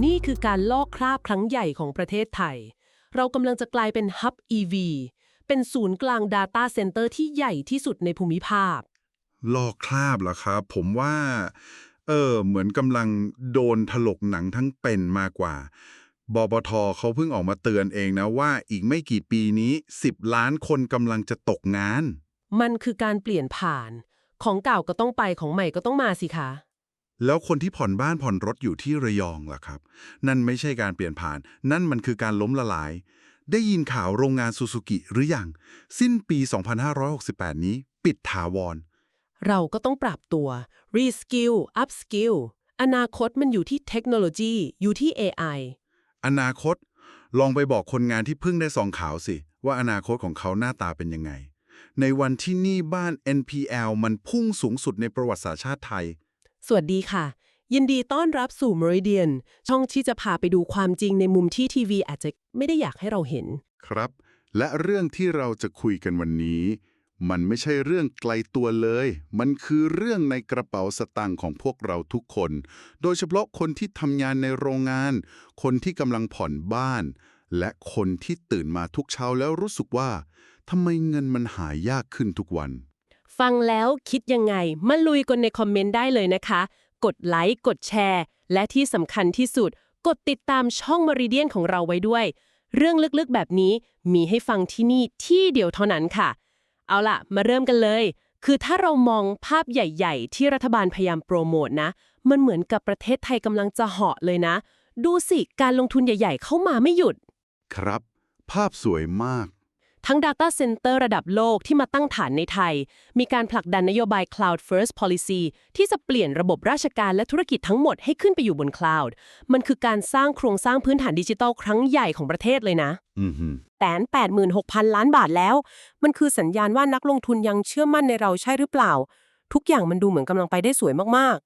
นี่คือการลอกคราบครั้งใหญ่ของประเทศไทย เรากำลังจะกลายเป็น Hub EV เป็นศูนย์กลาง Data Center ที่ใหญ่ที่สุดในภูมิภาค ลอกคราบเหรอครับ ผมว่า เออ เหมือนกำลังโดนถลกหนังทั้งเป็นมากกว่า บปทเขาเพิ่งออกมาเตือนเองนะว่าอีกไม่กี่ปีนี้ 10 ล้านคนกำลังจะตกงาน มันคือการเปลี่ยนผ่าน ของเก่าก็ต้องไปของใหม่ก็ต้องมาสิคะ แล้วคนที่ผ่อนบ้านผ่อนรถอยู่ที่ระยองล่ะครับ นั่นไม่ใช่การเปลี่ยนผ่าน นั่นมันคือการล้มละลาย ได้ยินข่าวโรงงานซูซูกิหรือยัง สิ้นปี 2568 นี้ ปิดถาวร เราก็ต้องปรับตัว reskill upskill อนาคตมันอยู่ที่เทคโนโลยี อยู่ที่ AI อนาคต ลองไปบอกคนงานที่เพิ่งได้ซองขาวสิ ว่าอนาคตของเขาหน้าตาเป็นยังไง ในวันที่หนี้บ้าน NPL มันพุ่งสูงสุดในประวัติศาสตร์ชาติไทย สวัสดีค่ะ ยินดีต้อนรับสู่ Meridian ช่องที่จะพาไปดูความจริงในมุมที่ทีวีอาจจะไม่ได้อยากให้เราเห็น ครับ และเรื่องที่เราจะคุยกันวันนี้ มันไม่ใช่เรื่องไกลตัวเลย มันคือเรื่องในกระเป๋าสตางค์ของพวกเราทุกคน โดยเฉพาะคนที่ทำงานในโรงงาน คนที่กำลังผ่อนบ้าน และคนที่ตื่นมาทุกเช้าแล้วรู้สึกว่าทำไมเงินมันหายากขึ้นทุกวัน ฟังแล้วคิดยังไง มาลุยกันในคอมเมนต์ได้เลยนะคะ กดไลค์ กดแชร์ และที่สำคัญที่สุด กดติดตามช่อง Meridian ของเราไว้ด้วย เรื่องลึกๆแบบนี้มีให้ฟังที่นี่ที่เดียวเท่านั้นค่ะ เอาล่ะ มาเริ่มกันเลย คือถ้าเรามองภาพใหญ่ๆ ที่รัฐบาลพยายามโปรโมทนะ มันเหมือนกับประเทศไทยกำลังจะเหาะเลยนะ ดูสิ การลงทุนใหญ่ ๆ เข้ามาไม่หยุด ครับ ภาพสวยมาก ทั้ง Data Center ระดับโลกที่มาตั้งฐานในไทย มีการผลักดันนโยบาย Cloud First Policy ที่จะเปลี่ยนระบบราชการและธุรกิจทั้งหมดให้ขึ้นไปอยู่บน Cloud มันคือการสร้างโครงสร้างพื้นฐานดิจิทัลครั้งใหญ่ของประเทศเลยนะอือหือแต่86,000ล้านบาทแล้ว มันคือสัญญาณว่านักลงทุนยังเชื่อมั่นในเราใช่หรือเปล่า ทุกอย่างมันดูเหมือนกำลังไปได้สวยมาก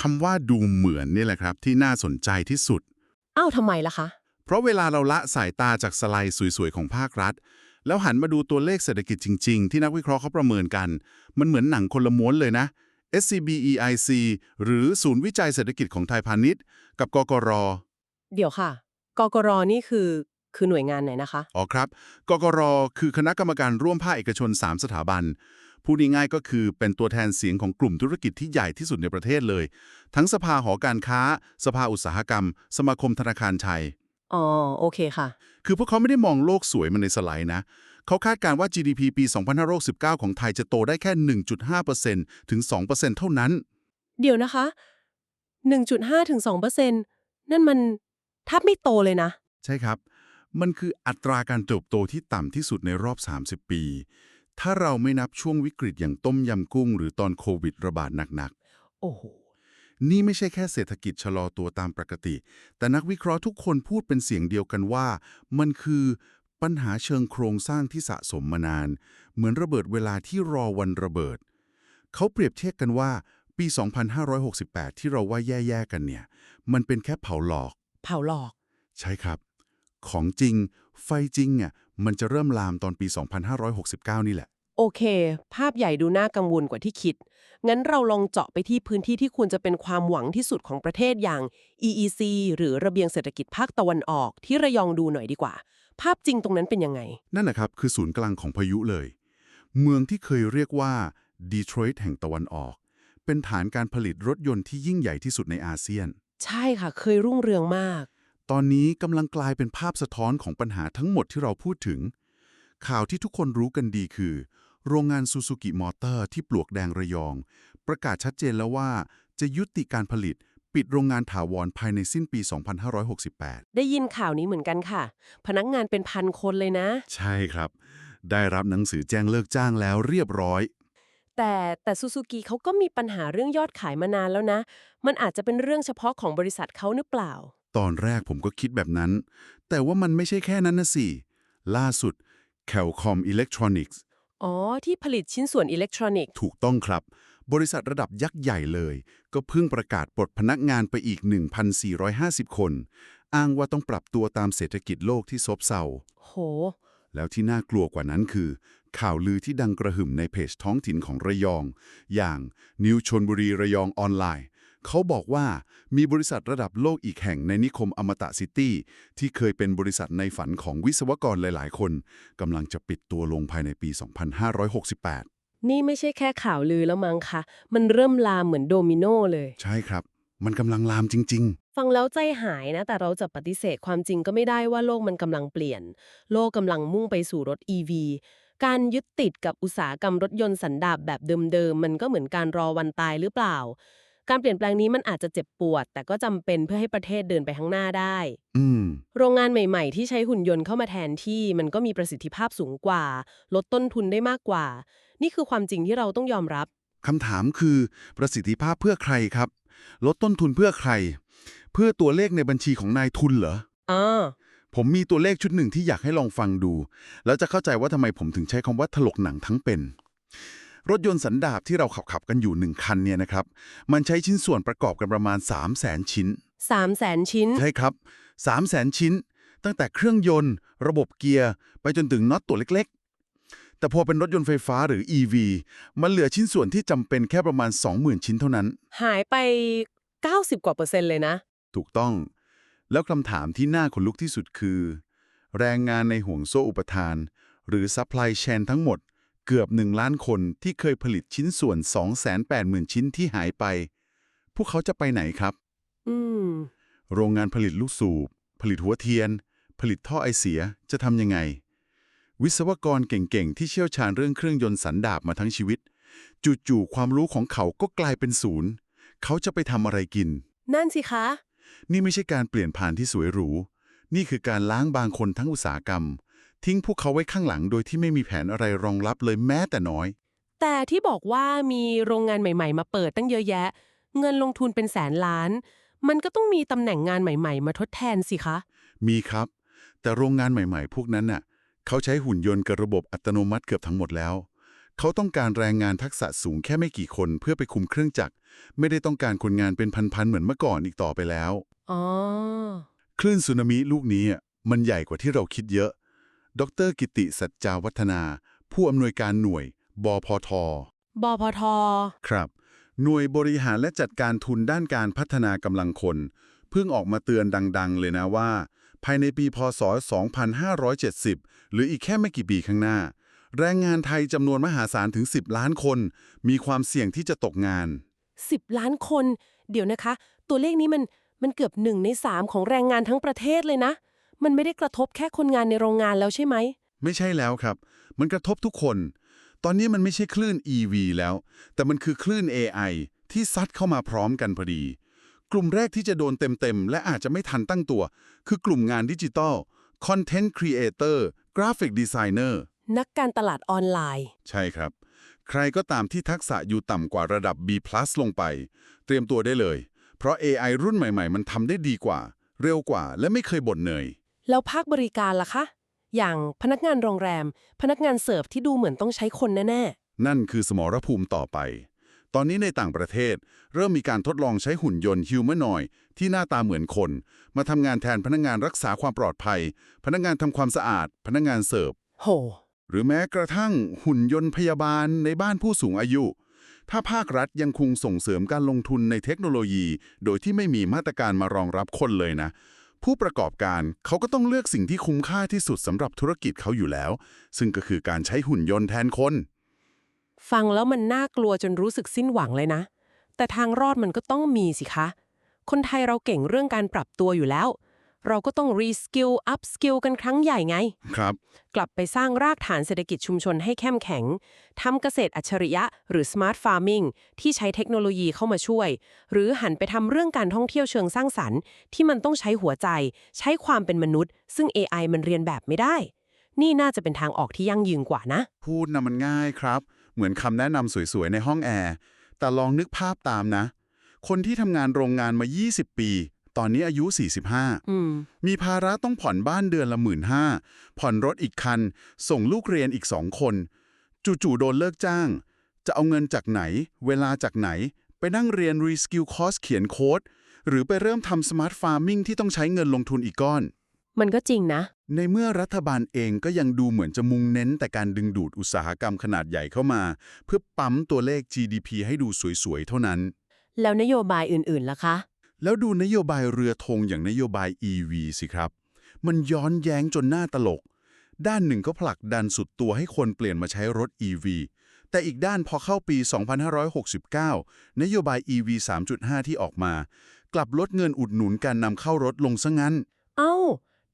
คำว่าดูเหมือนนี่แหละครับ ที่น่าสนใจที่สุดๆอ้าวทำไมล่ะคะ เพราะเวลาเราละสายตาจากสไลด์สวยๆของภาครัฐ แล้วหันมาดูตัวเลขเศรษฐกิจจริง ๆ ที่นักวิเคราะห์เขาประเมินกัน มันเหมือนหนังคนละม้วนเลยนะ SCBEIC หรือศูนย์วิจัยเศรษฐกิจของไทยพาณิชย์ กับกกร เดี๋ยวค่ะ กกรนี่คือคือหน่วยงานไหนนะคะ อ๋อครับ กกร คือคณะกรรมการร่วมภาคเอกชน 3 สถาบัน พูดง่ายๆก็คือเป็นตัวแทนเสียงของกลุ่มธุรกิจที่ใหญ่ที่สุดในประเทศเลย ทั้งสภาหอการค้า สภาอุตสาหกรรม สมาคมธนาคารไทย อ๋อ โอเคค่ะ คือพวกเขาไม่ได้มองโลกสวยมันในสไลด์นะ เขาคาดการณ์ว่า GDP ปี 2519 ของไทยจะโตได้แค่ 1.5%ถึง 2%เท่านั้น เดี๋ยวนะคะ 1.5ถึง2%นั่นมันแทบไม่โตเลยนะ ใช่ครับ มันคืออัตราการเติบโตที่ต่ำที่สุดในรอบ 30 ปี ถ้าเราไม่นับช่วงวิกฤตอย่างต้มยำกุ้ง หรือตอนโควิดระบาดหนักโอ้โหๆ นี่ไม่ใช่แค่เศรษฐกิจชะลอตัวตามปกติ แต่นักวิเคราะห์ทุกคนพูดเป็นเสียงเดียวกันว่า มันคือปัญหาเชิงโครงสร้างที่สะสมมานาน เหมือนระเบิดเวลาที่รอวันระเบิด เขาเปรียบเทียบกันว่าปี 2568 ที่เราว่าแย่ๆกันเนี่ย มันเป็นแค่เผาหลอก เผาหลอก ใช่ครับ ของจริง ไฟจริงอะมันจะเริ่มลามตอนปี 2569 นี่แหละ โอเค ภาพใหญ่ดูน่ากังวลกว่าที่คิด งั้นเราลองเจาะไปที่พื้นที่ที่ควรจะเป็นความหวังที่สุดของประเทศอย่าง EEC หรือระเบียงเศรษฐกิจภาคตะวันออกที่ระยองดูหน่อยดีกว่า ภาพจริงตรงนั้นเป็นยังไง นั่นนะครับคือศูนย์กลางของพายุเลย เมืองที่เคยเรียกว่าดีทรอยต์แห่งตะวันออก เป็นฐานการผลิตรถยนต์ที่ยิ่งใหญ่ที่สุดในอาเซียน ใช่ค่ะ เคยรุ่งเรืองมาก ตอนนี้กำลังกลายเป็นภาพสะท้อนของปัญหาทั้งหมดที่เราพูดถึง ข่าวที่ทุกคนรู้กันดีคือ โรงงานซูซูกิมอเตอร์ที่ปลวกแดงระยอง ประกาศชัดเจนแล้วว่า จะยุติการผลิต ปิดโรงงานถาวรภายในสิ้นปี 2568 ได้ยินข่าวนี้เหมือนกันค่ะ พนักงานเป็นพันคนเลยนะ ใช่ครับ ได้รับหนังสือแจ้งเลิกจ้างแล้วเรียบร้อย แต่แต่ซูซูกิเขาก็มีปัญหาเรื่องยอดขายมานานแล้วนะ มันอาจจะเป็นเรื่องเฉพาะของบริษัทเขาหรือเปล่า ตอนแรกผมก็คิดแบบนั้น แต่ว่ามันไม่ใช่แค่นั้นนะสิล่าสุด Qualcomm Electronics อ๋อที่ ผลิตชิ้นส่วนอิเล็กทรอนิกส์ ถูกต้องครับ บริษัทระดับยักษ์ใหญ่เลย ก็เพิ่งประกาศปลดพนักงานไปอีก 1,450 คน อ้างว่าต้องปรับตัวตามเศรษฐกิจโลกที่ซบเซาโห แล้วที่น่ากลัวกว่านั้นคือ ข่าวลือที่ดังกระหึ่มในเพจท้องถิ่นของระยอง อย่างนิวชนบุรีระยองออนไลน์ เขาบอกว่ามีบริษัทระดับโลกอีกแห่งในนิคมอมตะซิตี้ที่เคยเป็นบริษัทในฝันของวิศวกรหลาย ๆ คนกำลังจะปิดตัวลงภายในปี 2568 นี่ไม่ใช่แค่ข่าวลือแล้วมั้งคะมันเริ่มลามเหมือนโดมิโนเลย ใช่ครับ มันกำลังลามจริงฟังแล้วใจหายนะ แต่เราจะปฏิเสธความจริงก็ไม่ได้ว่าโลกมันกำลังเปลี่ยน โลกกำลังมุ่งไปสู่รถ EV การยึดติดกับอุตสาหกรรมรถยนต์สันดาปแบบเดิมๆ มันก็เหมือนการรอวันตายหรือเปล่า การเปลี่ยนแปลงนี้มันอาจจะเจ็บปวด แต่ก็จำเป็นเพื่อให้ประเทศเดินไปข้างหน้าได้ๆอืมโรงงานใหม่ ๆ ที่ใช้หุ่นยนต์เข้ามาแทนที่ มันก็มีประสิทธิภาพสูงกว่า ลดต้นทุนได้มากกว่า นี่คือความจริงที่เราต้องยอมรับคำถามคือ ประสิทธิภาพเพื่อใครครับ ลดต้นทุนเพื่อใคร เพื่อตัวเลขในบัญชีของนายทุนเหรออ่าผมมีตัวเลขชุดหนึ่งที่อยากให้ลองฟังดู แล้วจะเข้าใจว่าทำไมผมถึงใช้คำว่าถลกหนังทั้งเป็น รถยนต์สันดาปที่เราขับขับๆกันอยู่หนึ่งคันเนี่ยนะครับ มันใช้ชิ้นส่วนประกอบกันประมาณ 3 0 0แสนชิ้นสามแสนชิ้น ใช่ครับ 3 0 0แสนชิ้น ตั้งแต่เครื่องยนต์ ระบบเกียร์ ไปจนถึงน็อตตัวเล็กๆ แต่พอเป็นรถยนต์ไฟฟ้าหรือ EV มันเหลือชิ้นส่วนที่จำเป็นแค่ประมาณ 20,000 ชิ้นเท่านั้น หายไป 90 กว่าเปอร์เซ็นต์เลยนะ ถูกต้อง แล้วคำถามที่น่าขนลุกที่สุดคือ แรงงานในห่วงโซ่อุปทาน หรือ supply chain ทั้งหมด เกือบ 1 ล้านคนที่เคยผลิตชิ้นส่วน 280,000 ชิ้นที่หายไป พวกเขาจะไปไหนครับอืมโรงงานผลิตลูกสูบ ผลิตหัวเทียน ผลิตท่อไอเสียจะทำยังไง วิศวกรเก่งๆ ที่เชี่ยวชาญเรื่องเครื่องยนต์สันดาปมาทั้งชีวิต จู่ๆความรู้ของเขาก็กลายเป็นศูนย์ เขาจะไปทำอะไรกิน นั่นสิคะ นี่ไม่ใช่การเปลี่ยนผ่านที่สวยหรู นี่คือการล้างบางคนทั้งอุตสาหกรรม ทิ้งพวกเขาไว้ข้างหลังโดยที่ไม่มีแผนอะไรรองรับเลยแม้แต่น้อย แต่ที่บอกว่ามีโรงงานใหม่ ๆ มาเปิดตั้งเยอะแยะ เงินลงทุนเป็นแสนล้าน มันก็ต้องมีตำแหน่งงานใหม่ ๆ มาทดแทนสิคะ มีครับ แต่โรงงานใหม่ๆ พวกนั้นน่ะ เขาใช้หุ่นยนต์กับระบบอัตโนมัติเกือบทั้งหมดแล้ว เขาต้องการแรงงานทักษะสูงแค่ไม่กี่คนเพื่อไปคุมเครื่องจักร ไม่ได้ต้องการคนงานเป็นพันๆเหมือนเมื่อก่อนอีกต่อไปแล้ว อ๋อ คลื่นสึนามิลูกนี้อะมันใหญ่กว่าที่เราคิดเยอะ ดรกิติสัจจาวัฒนา ผู้อำนวยการหน่วย บพท บพท ครับ หน่วยบริหารและจัดการทุนด้านการพัฒนากำลังคน เพิ่งออกมาเตือนดัง ๆ เลยนะว่า ภายในปีพศ 2570 หรืออีกแค่ไม่กี่ปีข้างหน้า แรงงานไทยจำนวนมหาศาลถึง 10 ล้านคน มีความเสี่ยงที่จะตกงาน 10 ล้านคน เดี๋ยวนะคะ ตัวเลขนี้มันมันเกือบหนึ่งในสามของแรงงานทั้งประเทศเลยนะ มันไม่ได้กระทบแค่คนงานในโรงงานแล้วใช่ไหม ไม่ใช่แล้วครับ มันกระทบทุกคน ตอนนี้มันไม่ใช่คลื่น EV แล้ว แต่มันคือคลื่น AI ที่ซัดเข้ามาพร้อมกันพอดี กลุ่มแรกที่จะโดนเต็มๆ และอาจจะไม่ทันตั้งตัว คือกลุ่มงานดิจิทัล Content Creator Graphic Designer นักการตลาดออนไลน์ ใช่ครับ ใครก็ตามที่ทักษะอยู่ต่ำกว่าระดับ B+ ลงไป เตรียมตัวได้เลย เพราะ AI รุ่นใหม่ๆ มันทำได้ดีกว่า เร็วกว่าและไม่เคยบ่นเหนื่อย แล้วภาคบริการล่ะคะ อย่างพนักงานโรงแรม พนักงานเสิร์ฟที่ดูเหมือนต้องใช้คนแน่นั่นคือสมรภูมิต่อไป ตอนนี้ในต่างประเทศ เริ่มมีการทดลองใช้หุ่นยนต์ฮิวแมนอยที่หน้าตาเหมือนคน มาทำงานแทนพนักงานรักษาความปลอดภัย พนักงานทำความสะอาด พนักงานเสิร์ฟๆโห หรือแม้กระทั่งหุ่นยนต์พยาบาลในบ้านผู้สูงอายุถ้าภาครัฐยังคงส่งเสริมการลงทุนในเทคโนโลยี โดยที่ไม่มีมาตรการมารองรับคนเลยนะ ผู้ประกอบการเขาก็ต้องเลือกสิ่งที่คุ้มค่าที่สุดสำหรับธุรกิจเขาอยู่แล้ว ซึ่งก็คือการใช้หุ่นยนต์แทนคน ฟังแล้วมันน่ากลัวจนรู้สึกสิ้นหวังเลยนะ แต่ทางรอดมันก็ต้องมีสิคะ คนไทยเราเก่งเรื่องการปรับตัวอยู่แล้ว เราก็ต้องรีสกิลอัพสกิลกันครั้งใหญ่ไง ครับ กลับไปสร้างรากฐานเศรษฐกิจชุมชนให้เข้มแข็งทำเกษตรอัจฉริยะ หรือ Smart Farming ที่ใช้เทคโนโลยีเข้ามาช่วย หรือหันไปทำเรื่องการท่องเที่ยวเชิงสร้างสรรค์ ที่มันต้องใช้หัวใจ ใช้ความเป็นมนุษย์ ซึ่ง AI มันเรียนแบบไม่ได้ นี่น่าจะเป็นทางออกที่ยั่งยืนกว่านะ พูดนะมันง่ายครับ เหมือนคำแนะนำสวยๆในห้องแอร์แต่ลองนึกภาพตามนะ คนที่ทำงานโรงงานมา 20 ปี ตอนนี้อายุ 45อืมมีภาระต้องผ่อนบ้านเดือนละหมื่นห้าผ่อนรถอีกคัน ส่งลูกเรียนอีกสองคน จู่ๆโดนเลิกจ้าง จะเอาเงินจากไหน เวลาจากไหน ไปนั่งเรียน Reskill Course เขียนโค้ด หรือไปเริ่มทำ Smart Farming ที่ต้องใช้เงินลงทุนอีกก้อน มันก็จริงนะ ในเมื่อรัฐบาลเองก็ยังดูเหมือนจะมุ่งเน้นแต่การดึงดูดอุตสาหกรรมขนาดใหญ่เข้ามา เพื่อปั๊มตัวเลข GDP ให้ดูสวยๆเท่านั้น แล้วนโยบายอื่นๆล่ะคะ แล้วดูนโยบายเรือธงอย่างนโยบาย EV สิครับ มันย้อนแย้งจนหน้าตลก ด้านหนึ่งก็ผลักดันสุดตัวให้คนเปลี่ยนมาใช้รถ EV แต่อีกด้านพอเข้าปี 2569 นโยบาย EV 3.5 ที่ออกมา กลับลดเงินอุดหนุนการนำเข้ารถลงซะงั้น เอ้า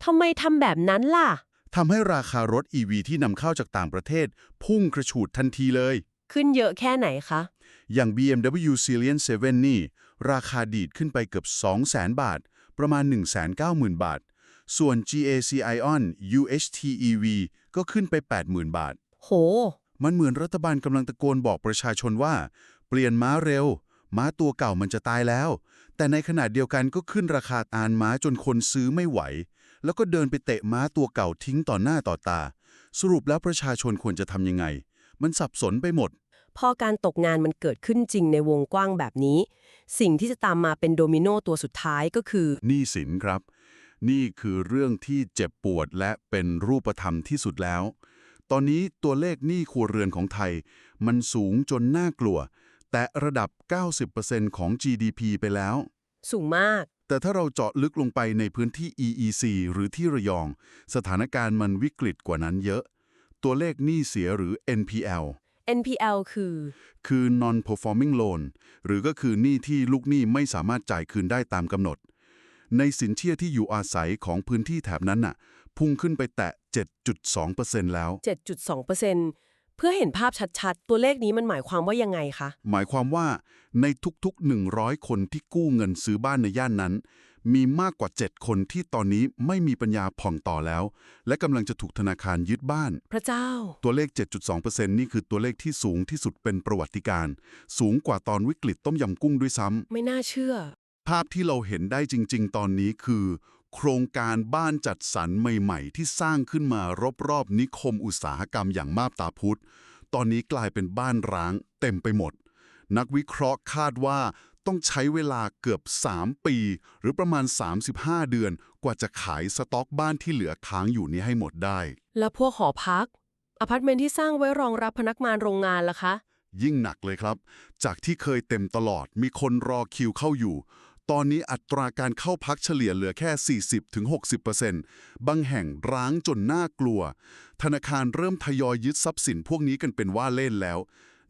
ทำไมทำแบบนั้นล่ะทำให้ราคารถ EV ที่นำเข้าจากต่างประเทศ พุ่งกระฉูดทันทีเลย ขึ้นเยอะแค่ไหนคะ อย่าง BMW Series 7 นี่ ราคาดีดขึ้นไปเกือบ200,000 บาท ประมาณ 190,000 บาท ส่วน GAC Ion UHT EV ก็ขึ้นไป 80,000 บาท โห มันเหมือนรัฐบาลกำลังตะโกนบอกประชาชนว่า เปลี่ยนม้าเร็ว ม้าตัวเก่ามันจะตายแล้ว แต่ในขณะเดียวกันก็ขึ้นราคาอานม้าจนคนซื้อไม่ไหว แล้วก็เดินไปเตะม้าตัวเก่าทิ้งต่อหน้าต่อตา สรุปแล้วประชาชนควรจะทำยังไง มันสับสนไปหมด พอการตกงานมันเกิดขึ้นจริงในวงกว้างแบบนี้ สิ่งที่จะตามมาเป็นโดมิโนตัวสุดท้ายก็คือหนี้สินครับ นี่คือเรื่องที่เจ็บปวดและเป็นรูปธรรมที่สุดแล้ว ตอนนี้ตัวเลขหนี้ครัวเรือนของไทย มันสูงจนน่ากลัว แต่ระดับ 90%ของ GDP ไปแล้ว สูงมาก แต่ถ้าเราเจาะลึกลงไปในพื้นที่ EEC หรือที่ระยอง สถานการณ์มันวิกฤตกว่านั้นเยอะ ตัวเลขหนี้เสียหรือ NPL NPL คือ คือ non-performing loan หรือก็คือหนี้ที่ลูกหนี้ไม่สามารถจ่ายคืนได้ตามกำหนด ในสินเชื่อที่อยู่อาศัยของพื้นที่แถบนั้นน่ะ พุ่งขึ้นไปแตะ 7.2%แล้ว 7.2%เพื่อเห็นภาพชัดๆ ตัวเลขนี้มันหมายความว่ายังไงคะ หมายความว่าในทุกๆ 100 คนที่กู้เงินซื้อบ้านในย่านนั้น มีมากกว่า 7 คนที่ตอนนี้ไม่มีปัญญาผ่องต่อแล้ว และกำลังจะถูกธนาคารยึดบ้าน พระเจ้า ตัวเลข 7.2%นี่คือตัวเลขที่สูงที่สุดเป็นประวัติการณ์สูงกว่าตอนวิกฤตต้มยำกุ้งด้วยซ้ำ ไม่น่าเชื่อ ภาพที่เราเห็นได้จริง ๆ ตอนนี้คือ โครงการบ้านจัดสรรใหม่ๆ ที่สร้างขึ้นมารอบๆนิคมอุตสาหกรรมอย่างมาบตาพุธตอนนี้กลายเป็นบ้านร้าง เต็มไปหมด นักวิเคราะห์คาดว่า ต้องใช้เวลาเกือบ 3 ปี หรือประมาณ 35 เดือนกว่าจะขายสต็อกบ้านที่เหลือค้างอยู่นี้ให้หมดได้ แล้วพวกหอพักอพาร์ตเมนต์ที่สร้างไว้รองรับพนักงานโรงงานล่ะคะ ยิ่งหนักเลยครับ จากที่เคยเต็มตลอดมีคนรอคิวเข้าอยู่ ตอนนี้อัตราการเข้าพักเฉลี่ยเหลือแค่ 40-60%บางแห่งร้างจนน่ากลัว ธนาคารเริ่มทยอยยึดทรัพย์สินพวกนี้กันเป็นว่าเล่นแล้ว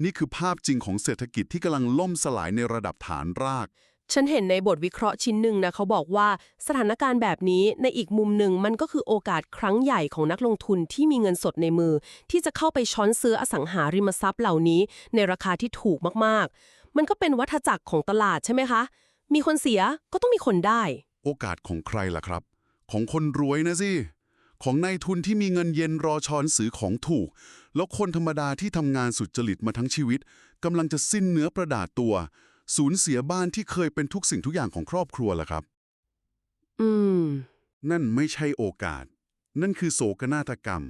นี่คือภาพจริงของเศรษฐกิจที่กำลังล่มสลายในระดับฐานราก ฉันเห็นในบทวิเคราะห์ชิ้นหนึ่งนะเขาบอกว่าสถานการณ์แบบนี้ในอีกมุมหนึ่งมันก็คือโอกาสครั้งใหญ่ของนักลงทุนที่มีเงินสดในมือ ที่จะเข้าไปช้อนซื้ออสังหาริมทรัพย์เหล่านี้ ในราคาที่ถูกมากๆ มันก็เป็นวัฏจักรของตลาดใช่ไหมคะ มีคนเสียก็ต้องมีคนได้ โอกาสของใครล่ะครับ ของคนรวยนะสิ ของนายทุนที่มีเงินเย็นรอช้อนซื้อของถูก แล้วคนธรรมดาที่ทำงานสุจริตมาทั้งชีวิตกำลังจะสิ้นเนื้อประดาตัว สูญเสียบ้านที่เคยเป็นทุกสิ่งทุกอย่างของครอบครัวล่ะครับ อืม นั่นไม่ใช่โอกาส นั่นคือโศกนาฏกรรม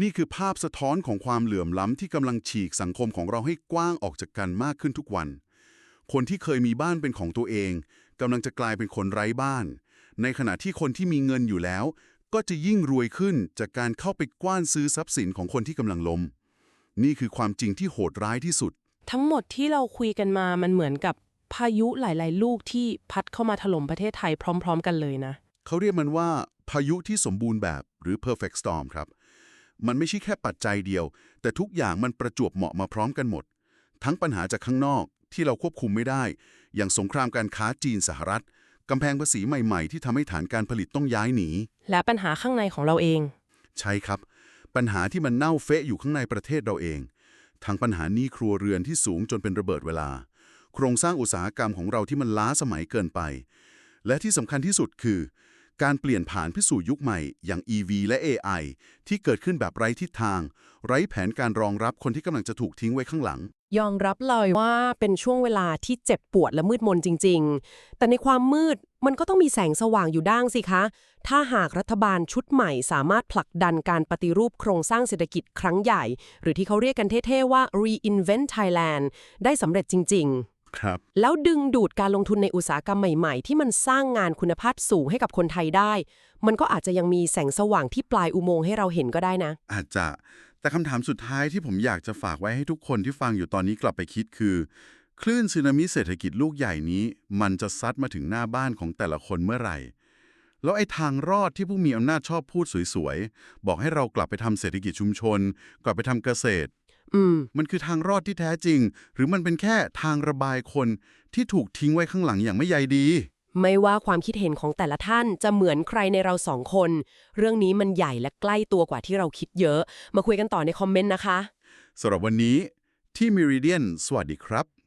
นี่คือภาพสะท้อนของความเหลื่อมล้ำที่กำลังฉีกสังคมของเราให้กว้างออกจากกันมากขึ้นทุกวัน คนที่เคยมีบ้านเป็นของตัวเองกำลังจะกลายเป็นคนไร้บ้าน ในขณะที่คนที่มีเงินอยู่แล้ว ก็จะยิ่งรวยขึ้นจากการเข้าไปกว้านซื้อทรัพย์สินของคนที่กำลังล้ม นี่คือความจริงที่โหดร้ายที่สุด ทั้งหมดที่เราคุยกันมามันเหมือนกับพายุหลาย ๆ ลูกที่พัดเข้ามาถล่มประเทศไทยพร้อม ๆ กันเลยนะ เขาเรียกมันว่าพายุที่สมบูรณ์แบบหรือ perfect storm ครับ มันไม่ใช่แค่ปัจจัยเดียว แต่ทุกอย่างมันประจวบเหมาะมาพร้อมกันหมด ทั้งปัญหาจากข้างนอกที่เราควบคุมไม่ได้ อย่างสงครามการค้าจีนสหรัฐกำแพงภาษีใหม่ ๆ ที่ทำให้ฐานการผลิตต้องย้ายหนี และปัญหาข้างในของเราเอง ใช่ครับ ปัญหาที่มันเน่าเฟะอยู่ข้างในประเทศเราเองทั้งปัญหานี้ครัวเรือนที่สูงจนเป็นระเบิดเวลา โครงสร้างอุตสาหกรรมของเราที่มันล้าสมัยเกินไป และที่สำคัญที่สุดคือ การเปลี่ยนผ่านไปสู่ยุคใหม่อย่าง EV และ AI ที่เกิดขึ้นแบบไร้ทิศทาง ไร้แผนการรองรับคนที่กำลังจะถูกทิ้งไว้ข้างหลัง ยอมรับเลยว่าเป็นช่วงเวลาที่เจ็บปวดและมืดมนจริง ๆ แต่ในความมืดมันก็ต้องมีแสงสว่างอยู่ด้างสิคะ ถ้าหากรัฐบาลชุดใหม่สามารถผลักดันการปฏิรูปโครงสร้างเศรษฐกิจครั้งใหญ่ หรือที่เขาเรียกกันเท่ๆว่า reinvent Thailand ได้สำเร็จจริง ๆ ครับ แล้วดึงดูดการลงทุนในอุตสาหกรรมใหม่ๆ ที่มันสร้างงานคุณภาพสูงให้กับคนไทยได้ มันก็อาจจะยังมีแสงสว่างที่ปลายอุโมงค์ให้เราเห็นก็ได้นะ อาจจะ แต่คำถามสุดท้ายที่ผมอยากจะฝากไว้ให้ทุกคนที่ฟังอยู่ตอนนี้กลับไปคิดคือ คลื่นสึนามิเศรษฐกิจลูกใหญ่นี้ มันจะซัดมาถึงหน้าบ้านของแต่ละคนเมื่อไหร่ แล้วไอ้ทางรอดที่ผู้มีอำนาจชอบพูดสวยๆ บอกให้เรากลับไปทำเศรษฐกิจชุมชน กลับไปทำเกษตรอืมมันคือทางรอดที่แท้จริง หรือมันเป็นแค่ทางระบายคนที่ถูกทิ้งไว้ข้างหลังอย่างไม่ใยดี ไม่ว่าความคิดเห็นของแต่ละท่านจะเหมือนใครในเราสองคน เรื่องนี้มันใหญ่และใกล้ตัวกว่าที่เราคิดเยอะ มาคุยกันต่อในคอมเมนต์นะคะสำหรับวันนี้ที่มิริเดียนสวัสดีครับ